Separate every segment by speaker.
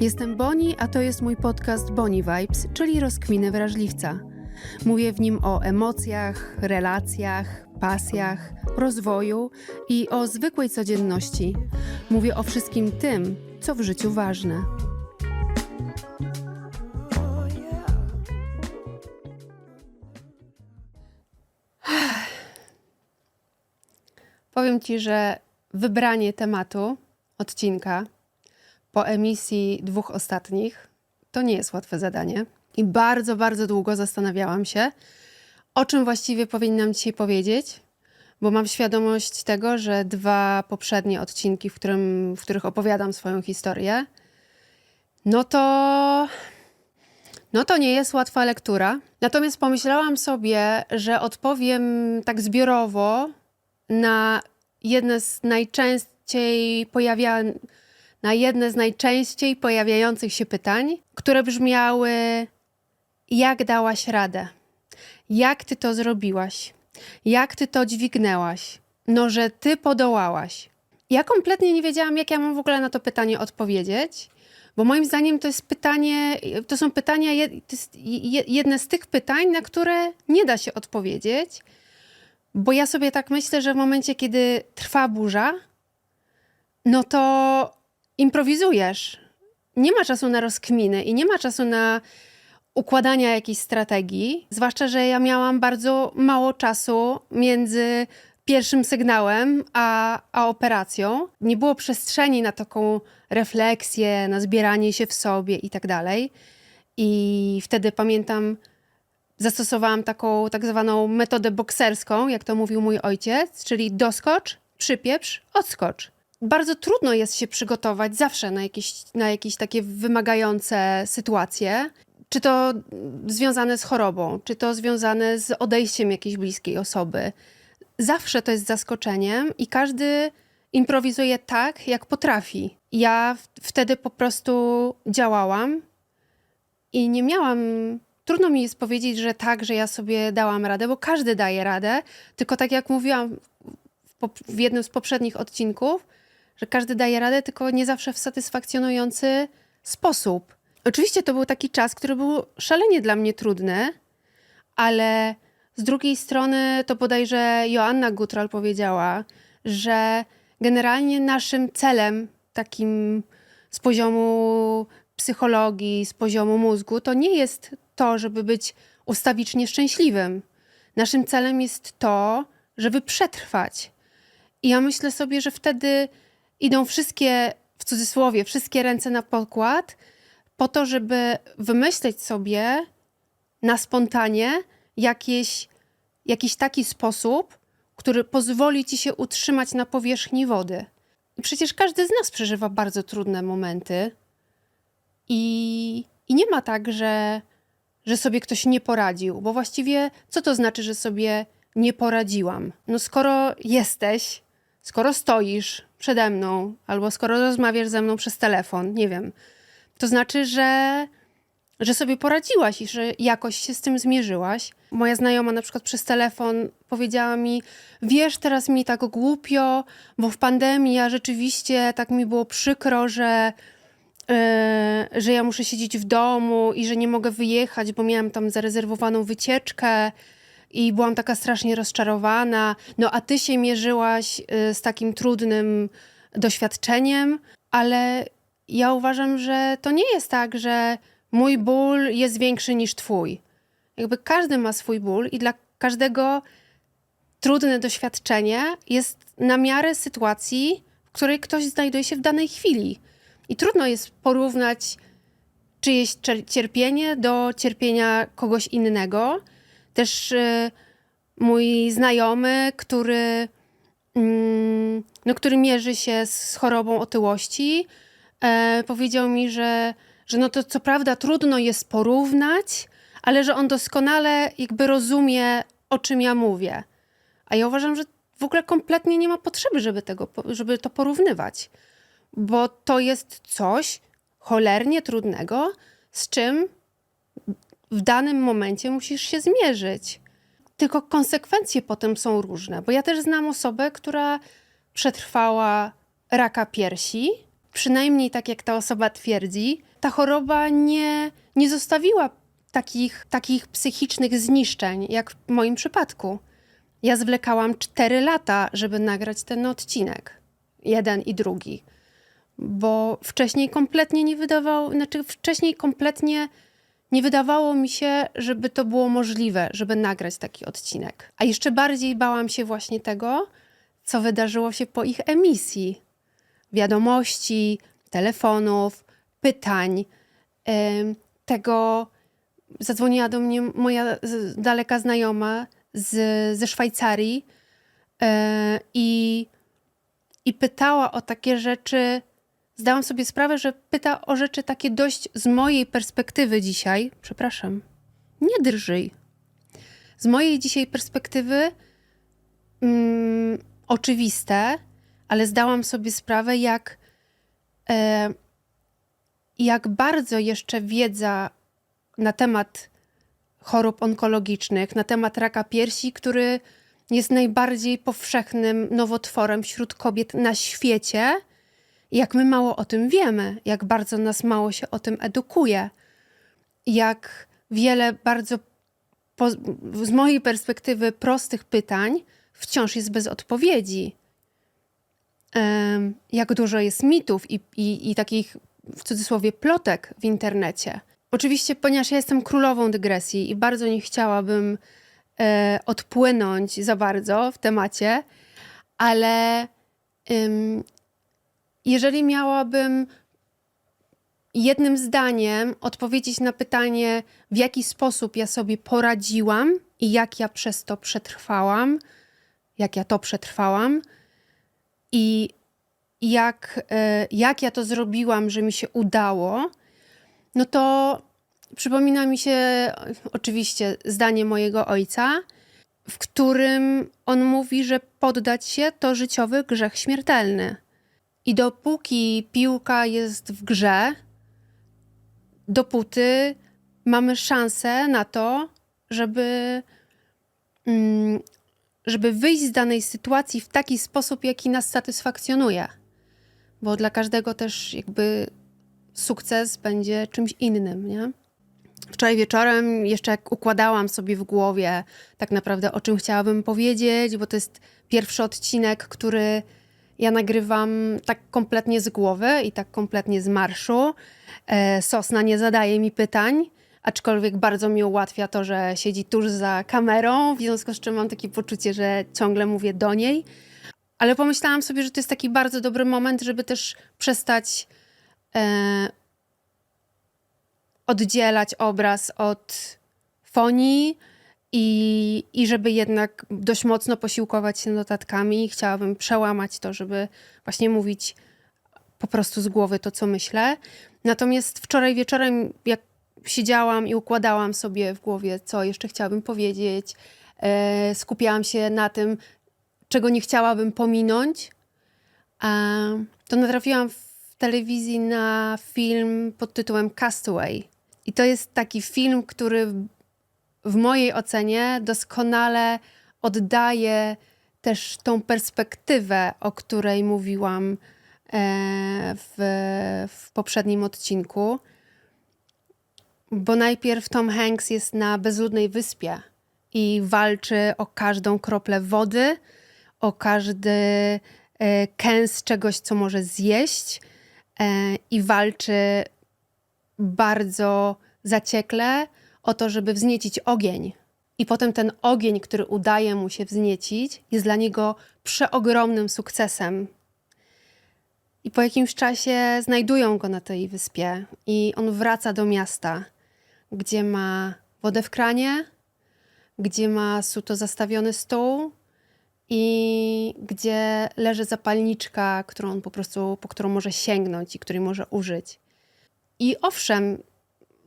Speaker 1: Jestem Boni, a to jest mój podcast Boni Vibes, czyli rozkminy wrażliwca. Mówię w nim o emocjach, relacjach, pasjach, rozwoju i o zwykłej codzienności. Mówię o wszystkim tym, co w życiu ważne. Powiem Ci, że wybranie tematu odcinka po emisji dwóch ostatnich to nie jest łatwe zadanie. I bardzo, bardzo długo zastanawiałam się, o czym właściwie powinnam dzisiaj powiedzieć, bo mam świadomość tego, że dwa poprzednie odcinki, w, którym, w których opowiadam swoją historię, no to. No to nie jest łatwa lektura. Natomiast pomyślałam sobie, że odpowiem tak zbiorowo na jedne z najczęściej pojawia, na jedne z najczęściej pojawiających się pytań, które brzmiały: Jak dałaś radę? Jak ty to zrobiłaś? Jak ty to dźwignęłaś? No, że ty podołałaś. Ja kompletnie nie wiedziałam, jak ja mam w ogóle na to pytanie odpowiedzieć, bo moim zdaniem to jest pytanie, to są pytania, to jest je- jedne z tych pytań, na które nie da się odpowiedzieć, bo ja sobie tak myślę, że w momencie, kiedy trwa burza, no to improwizujesz. Nie ma czasu na rozkminy i nie ma czasu na układania jakiejś strategii. Zwłaszcza, że ja miałam bardzo mało czasu między pierwszym sygnałem a, a operacją. Nie było przestrzeni na taką refleksję, na zbieranie się w sobie i tak dalej. I wtedy pamiętam, zastosowałam taką tak zwaną metodę bokserską, jak to mówił mój ojciec, czyli doskocz, przypieprz, odskocz. Bardzo trudno jest się przygotować zawsze na jakieś, na jakieś takie wymagające sytuacje. Czy to związane z chorobą, czy to związane z odejściem jakiejś bliskiej osoby. Zawsze to jest zaskoczeniem i każdy improwizuje tak, jak potrafi. Ja wtedy po prostu działałam i nie miałam. Trudno mi jest powiedzieć, że tak, że ja sobie dałam radę, bo każdy daje radę. Tylko tak jak mówiłam w, w jednym z poprzednich odcinków, że każdy daje radę, tylko nie zawsze w satysfakcjonujący sposób. Oczywiście to był taki czas, który był szalenie dla mnie trudny, ale z drugiej strony to bodajże Joanna Gutral powiedziała, że generalnie naszym celem takim z poziomu psychologii, z poziomu mózgu, to nie jest to, żeby być ustawicznie szczęśliwym. Naszym celem jest to, żeby przetrwać. I ja myślę sobie, że wtedy idą wszystkie, w cudzysłowie, wszystkie ręce na pokład, po to, żeby wymyśleć sobie na spontanie jakieś, jakiś taki sposób, który pozwoli ci się utrzymać na powierzchni wody. Przecież każdy z nas przeżywa bardzo trudne momenty i, i nie ma tak, że, że sobie ktoś nie poradził, bo właściwie co to znaczy, że sobie nie poradziłam? No skoro jesteś, skoro stoisz przede mną, albo skoro rozmawiasz ze mną przez telefon, nie wiem, to znaczy, że, że sobie poradziłaś i że jakoś się z tym zmierzyłaś. Moja znajoma na przykład przez telefon powiedziała mi, wiesz, teraz mi tak głupio, bo w pandemii ja rzeczywiście tak mi było przykro, że, yy, że ja muszę siedzieć w domu i że nie mogę wyjechać, bo miałam tam zarezerwowaną wycieczkę i byłam taka strasznie rozczarowana. No a ty się mierzyłaś y, z takim trudnym doświadczeniem, ale ja uważam, że to nie jest tak, że mój ból jest większy niż twój. Jakby każdy ma swój ból i dla każdego trudne doświadczenie jest na miarę sytuacji, w której ktoś znajduje się w danej chwili. I trudno jest porównać czyjeś cierpienie do cierpienia kogoś innego. Też y, mój znajomy, który, mm, no, który mierzy się z chorobą otyłości, e, powiedział mi, że, że no to co prawda trudno jest porównać, ale że on doskonale jakby rozumie, o czym ja mówię. A ja uważam, że w ogóle kompletnie nie ma potrzeby, żeby, tego, żeby to porównywać, bo to jest coś cholernie trudnego, z czym w danym momencie musisz się zmierzyć. Tylko konsekwencje potem są różne, bo ja też znam osobę, która przetrwała raka piersi przynajmniej tak jak ta osoba twierdzi, ta choroba nie, nie zostawiła takich, takich psychicznych zniszczeń, jak w moim przypadku. Ja zwlekałam 4 lata, żeby nagrać ten odcinek. Jeden i drugi. Bo wcześniej kompletnie nie wydawało, znaczy wcześniej kompletnie nie wydawało mi się, żeby to było możliwe, żeby nagrać taki odcinek. A jeszcze bardziej bałam się właśnie tego, co wydarzyło się po ich emisji. Wiadomości, telefonów, pytań, tego zadzwoniła do mnie moja daleka znajoma z, ze Szwajcarii e, i, i pytała o takie rzeczy. Zdałam sobie sprawę, że pyta o rzeczy takie dość z mojej perspektywy dzisiaj. Przepraszam, nie drżyj. Z mojej dzisiaj perspektywy mm, oczywiste, ale zdałam sobie sprawę, jak, e, jak bardzo jeszcze wiedza na temat chorób onkologicznych, na temat raka piersi, który jest najbardziej powszechnym nowotworem wśród kobiet na świecie. Jak my mało o tym wiemy, jak bardzo nas mało się o tym edukuje, jak wiele bardzo po, z mojej perspektywy prostych pytań wciąż jest bez odpowiedzi. Jak dużo jest mitów i, i, i takich w cudzysłowie plotek w internecie. Oczywiście, ponieważ ja jestem królową dygresji i bardzo nie chciałabym e, odpłynąć za bardzo w temacie, ale jeżeli miałabym jednym zdaniem odpowiedzieć na pytanie, w jaki sposób ja sobie poradziłam i jak ja przez to przetrwałam, jak ja to przetrwałam i jak, e, jak ja to zrobiłam, że mi się udało, no to przypomina mi się e, oczywiście zdanie mojego ojca, w którym on mówi, że poddać się to życiowy grzech śmiertelny. I dopóki piłka jest w grze, dopóty mamy szansę na to, żeby, mm, żeby wyjść z danej sytuacji w taki sposób, jaki nas satysfakcjonuje. Bo dla każdego też jakby sukces będzie czymś innym, nie? Wczoraj wieczorem jeszcze jak układałam sobie w głowie tak naprawdę o czym chciałabym powiedzieć, bo to jest pierwszy odcinek, który ja nagrywam tak kompletnie z głowy i tak kompletnie z marszu. E, Sosna nie zadaje mi pytań, aczkolwiek bardzo mi ułatwia to, że siedzi tuż za kamerą, w związku z czym mam takie poczucie, że ciągle mówię do niej. Ale pomyślałam sobie, że to jest taki bardzo dobry moment, żeby też przestać e, oddzielać obraz od fonii i, i żeby jednak dość mocno posiłkować się notatkami. Chciałabym przełamać to, żeby właśnie mówić po prostu z głowy to, co myślę. Natomiast wczoraj wieczorem, jak siedziałam i układałam sobie w głowie, co jeszcze chciałabym powiedzieć, e, skupiałam się na tym, czego nie chciałabym pominąć, a, to natrafiłam w telewizji na film pod tytułem Castaway. I to jest taki film, który w- mojej ocenie doskonale oddaje też tą perspektywę, o której mówiłam e, w, w poprzednim odcinku. Bo najpierw Tom Hanks jest na bezludnej wyspie i walczy o każdą kroplę wody, o każdy e, kęs czegoś, co może zjeść e, i walczy bardzo zaciekle o to, żeby wzniecić ogień. I potem ten ogień, który udaje mu się wzniecić, jest dla niego przeogromnym sukcesem. I po jakimś czasie znajdują go na tej wyspie i on wraca do miasta, gdzie ma wodę w kranie, gdzie ma suto zastawiony stół i gdzie leży zapalniczka, którą on po prostu, po którą może sięgnąć i której może użyć. I owszem,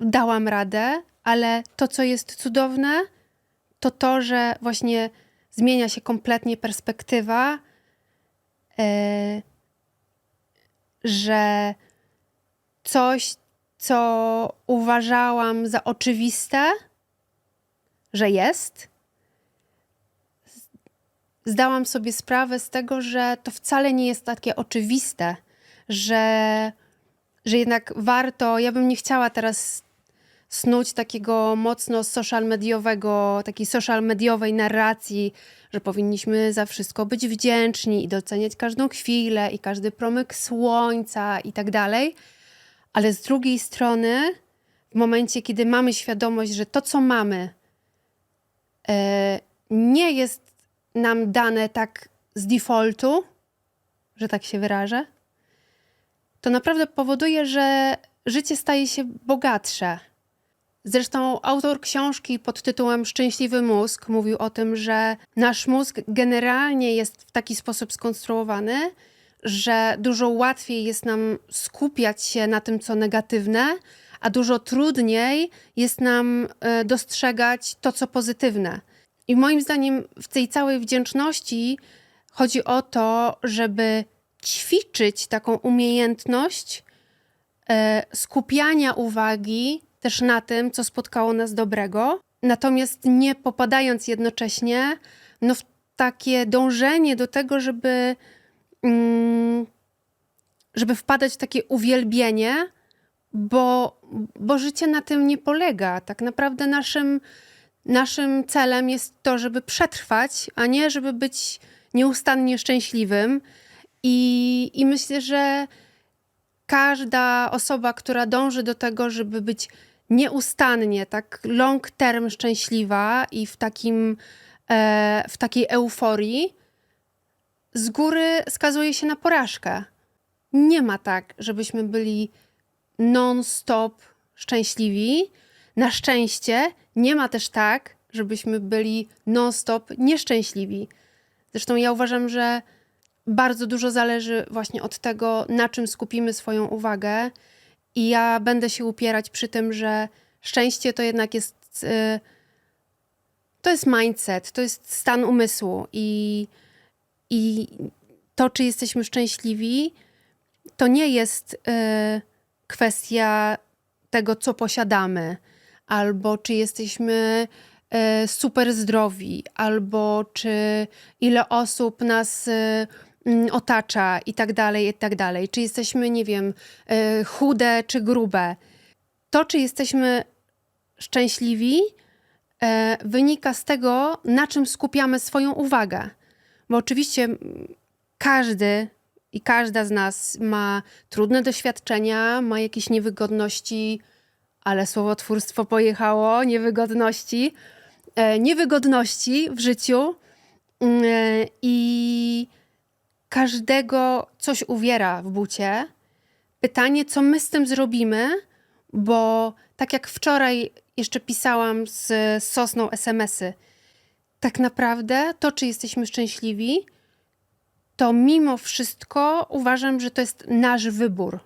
Speaker 1: dałam radę, ale to, co jest cudowne, to to, że właśnie zmienia się kompletnie perspektywa, e, że coś, co uważałam za oczywiste, że jest, zdałam sobie sprawę z tego, że to wcale nie jest takie oczywiste, że, że jednak warto, ja bym nie chciała teraz snuć takiego mocno social mediowego, takiej social mediowej narracji, że powinniśmy za wszystko być wdzięczni i doceniać każdą chwilę i każdy promyk słońca i tak dalej. Ale z drugiej strony, w momencie, kiedy mamy świadomość, że to, co mamy, e, nie jest nam dane tak z defaultu, że tak się wyrażę, to naprawdę powoduje, że życie staje się bogatsze. Zresztą autor książki pod tytułem Szczęśliwy mózg mówił o tym, że nasz mózg generalnie jest w taki sposób skonstruowany, że dużo łatwiej jest nam skupiać się na tym, co negatywne, a dużo trudniej jest nam e, dostrzegać to, co pozytywne. I moim zdaniem w tej całej wdzięczności chodzi o to, żeby ćwiczyć taką umiejętność e, skupiania uwagi też na tym, co spotkało nas dobrego, natomiast nie popadając jednocześnie no, w takie dążenie do tego, żeby, mm, żeby wpadać w takie uwielbienie, bo, bo życie na tym nie polega. Tak naprawdę naszym, naszym celem jest to, żeby przetrwać, a nie żeby być nieustannie szczęśliwym. I, i myślę, że każda osoba, która dąży do tego, żeby być nieustannie, tak long term szczęśliwa i w, takim, e, w takiej euforii, z góry skazuje się na porażkę. Nie ma tak, żebyśmy byli non-stop szczęśliwi. Na szczęście nie ma też tak, żebyśmy byli non-stop nieszczęśliwi. Zresztą ja uważam, że bardzo dużo zależy właśnie od tego, na czym skupimy swoją uwagę. I ja będę się upierać przy tym, że szczęście to jednak jest. y, To jest mindset, to jest stan umysłu. I, i to, czy jesteśmy szczęśliwi, to nie jest y, kwestia tego, co posiadamy, albo czy jesteśmy y, super zdrowi, albo czy ile osób nas otacza i tak dalej, i tak dalej. Czy jesteśmy, nie wiem, y, chude czy grube. To, czy jesteśmy szczęśliwi, e, wynika z tego, na czym skupiamy swoją uwagę. Bo oczywiście mm, każdy i każda z nas ma trudne doświadczenia, ma jakieś niewygodności, ale słowotwórstwo pojechało, niewygodności, e, niewygodności w życiu Mm, e, i każdego coś uwiera w bucie. Pytanie, co my z tym zrobimy, bo tak jak wczoraj jeszcze pisałam z Sosną SMS-y, tak naprawdę to, czy jesteśmy szczęśliwi, to mimo wszystko uważam, że to jest nasz wybór,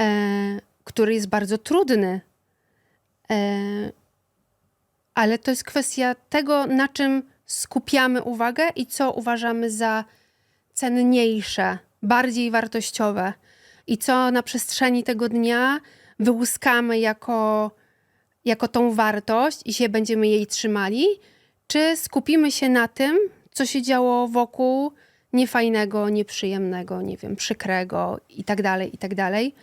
Speaker 1: e, który jest bardzo trudny. E, ale to jest kwestia tego, na czym skupiamy uwagę i co uważamy za cenniejsze, bardziej wartościowe i co na przestrzeni tego dnia wyłuskamy jako, jako tą wartość i się będziemy jej trzymali, czy skupimy się na tym, co się działo wokół niefajnego, nieprzyjemnego, nie wiem, przykrego i tak dalej, i tak dalej.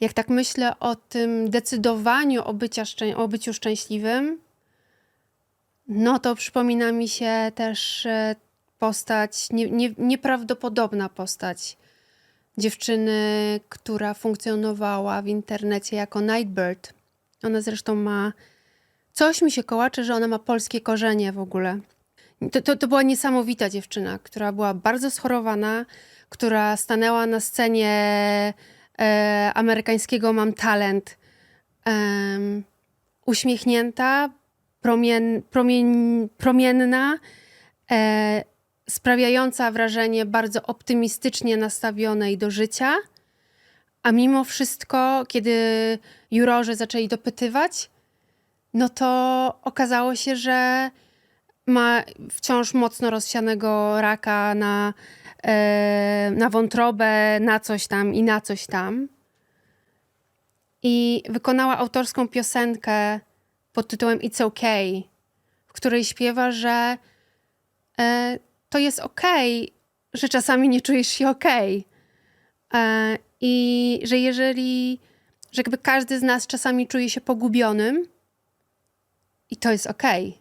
Speaker 1: Jak tak myślę o tym decydowaniu o, bycia szczę- o byciu szczęśliwym, no to przypomina mi się też e, postać, nie, nie, nieprawdopodobna postać dziewczyny, która funkcjonowała w internecie jako Nightbird. Ona zresztą ma. Coś mi się kołacze, że ona ma polskie korzenie w ogóle. To, to, to była niesamowita dziewczyna, która była bardzo schorowana, która stanęła na scenie e, amerykańskiego Mam Talent. Em, uśmiechnięta, promien, promień, promienna, e, sprawiająca wrażenie bardzo optymistycznie nastawionej do życia, a mimo wszystko, kiedy jurorzy zaczęli dopytywać, no to okazało się, że ma wciąż mocno rozsianego raka na, e, na wątrobę, na coś tam i na coś tam. I wykonała autorską piosenkę pod tytułem It's Okay, w której śpiewa, że e, to jest okej, że czasami nie czujesz się okej. E, I że jeżeli, że jakby każdy z nas czasami czuje się pogubionym, i to jest okej.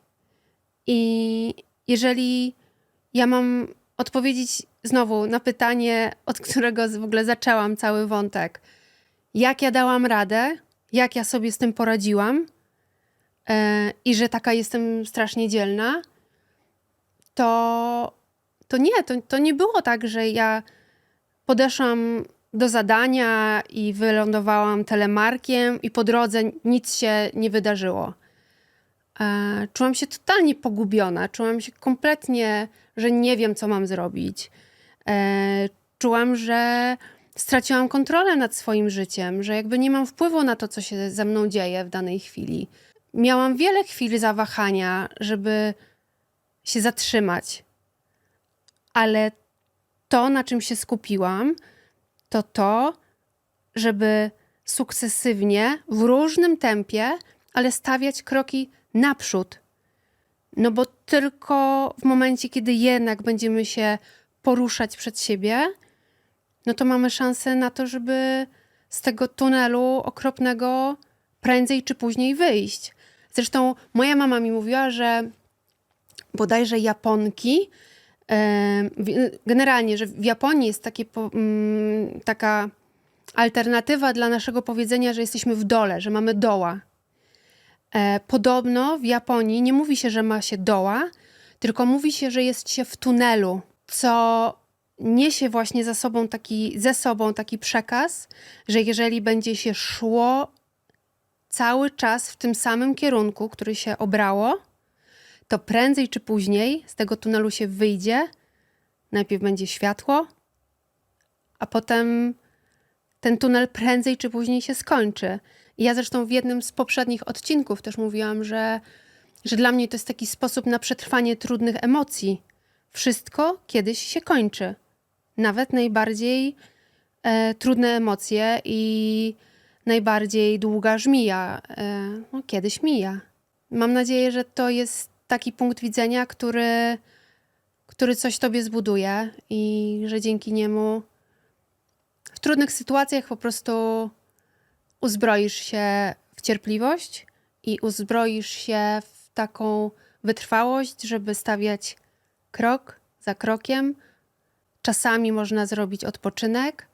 Speaker 1: I jeżeli ja mam odpowiedzieć znowu na pytanie, od którego w ogóle zaczęłam cały wątek, jak ja dałam radę, jak ja sobie z tym poradziłam e, i że taka jestem strasznie dzielna, to, to nie, to, to nie było tak, że ja podeszłam do zadania i wylądowałam telemarkiem i po drodze nic się nie wydarzyło. E, czułam się totalnie pogubiona, czułam się kompletnie, że nie wiem, co mam zrobić. E, czułam, że straciłam kontrolę nad swoim życiem, że jakby nie mam wpływu na to, co się ze mną dzieje w danej chwili. Miałam wiele chwil zawahania, żeby się zatrzymać, ale to, na czym się skupiłam, to to, żeby sukcesywnie, w różnym tempie, ale stawiać kroki naprzód. No bo tylko w momencie, kiedy jednak będziemy się poruszać przed siebie, no to mamy szansę na to, żeby z tego tunelu okropnego prędzej czy później wyjść. Zresztą moja mama mi mówiła, że bodajże Japonki, generalnie, że w Japonii jest mm, taka alternatywa dla naszego powiedzenia, że jesteśmy w dole, że mamy doła. E, podobno w Japonii nie mówi się, że ma się doła, tylko mówi się, że jest się w tunelu, co niesie właśnie za sobą taki, ze sobą taki przekaz, że jeżeli będzie się szło cały czas w tym samym kierunku, który się obrało, to prędzej czy później z tego tunelu się wyjdzie. Najpierw będzie światło, a potem ten tunel prędzej czy później się skończy. I ja zresztą w jednym z poprzednich odcinków też mówiłam, że, że dla mnie to jest taki sposób na przetrwanie trudnych emocji. Wszystko kiedyś się kończy. Nawet najbardziej e, trudne emocje i najbardziej długa żmija e, no, kiedyś mija. Mam nadzieję, że to jest taki punkt widzenia, który, który coś tobie zbuduje i że dzięki niemu w trudnych sytuacjach po prostu uzbroisz się w cierpliwość i uzbroisz się w taką wytrwałość, żeby stawiać krok za krokiem. Czasami można zrobić odpoczynek,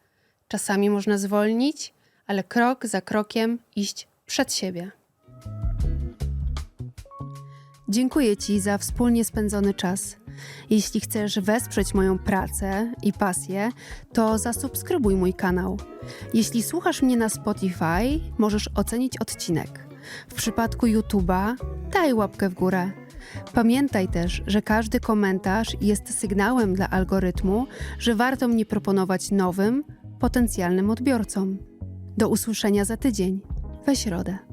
Speaker 1: czasami można zwolnić, ale krok za krokiem iść przed siebie. Dziękuję Ci za wspólnie spędzony czas. Jeśli chcesz wesprzeć moją pracę i pasję, to zasubskrybuj mój kanał. Jeśli słuchasz mnie na Spotify, możesz ocenić odcinek. W przypadku YouTube'a daj łapkę w górę. Pamiętaj też, że każdy komentarz jest sygnałem dla algorytmu, że warto mnie proponować nowym, potencjalnym odbiorcom. Do usłyszenia za tydzień, we środę.